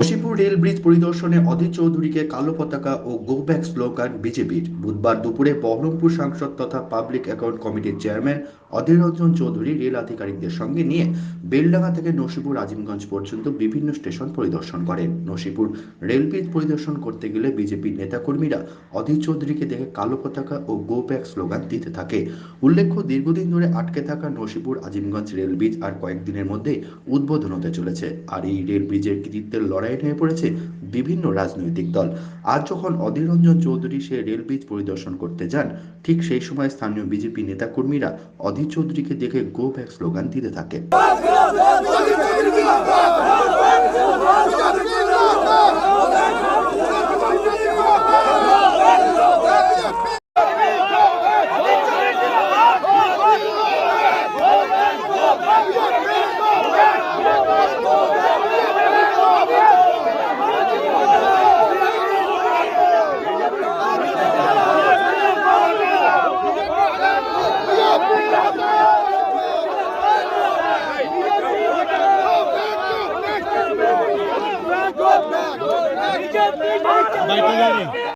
Nasipur rail bridge পরিদর্শনে অধীর চৌধুরীকে কালো পতাকা ও গো ব্যাক স্লোগান বিজেপির। বুধবার দুপুরে বহরমপুর সাংসদ তথা পাবলিক অ্যাকাউন্ট কমিটির চেয়ারম্যান অধীর রঞ্জন চৌধুরী রেল আধিকারিকদের সঙ্গে নিয়ে বেলডাঙ্গা থেকে নসিপুর আজিমগঞ্জ পর্যন্ত বিভিন্ন স্টেশন পরিদর্শন করেন। নসিপুর রেল ব্রিজ পরিদর্শন করতে গেলে বিজেপির নেতাকর্মীরা অধীর চৌধুরীকে দেখে কালো পতাকা ও গো ব্যাক স্লোগান দিতে থাকে। উল্লেখ্য, দীর্ঘদিন ধরে আটকে থাকা নসিপুর আজিমগঞ্জ রেল ব্রিজ আর কয়েকদিনের মধ্যে উদ্বোধন হতে চলেছে। আর এই রেল ব্রিজের কৃতিত্বের লড়াই নেমে পড়েছে বিভিন্ন রাজনৈতিক দল আজ যখন অধীর রঞ্জন চৌধুরী সে রেল ব্রিজ পরিদর্শন করতে যান ঠিক সেই সময় স্থানীয় বিজেপি নেতাকর্মীরা অধীর চৌধুরীকে দেখে গো ব্যাক স্লোগান দিতে থাকে বাইকে ਬੀਜੇਪੀ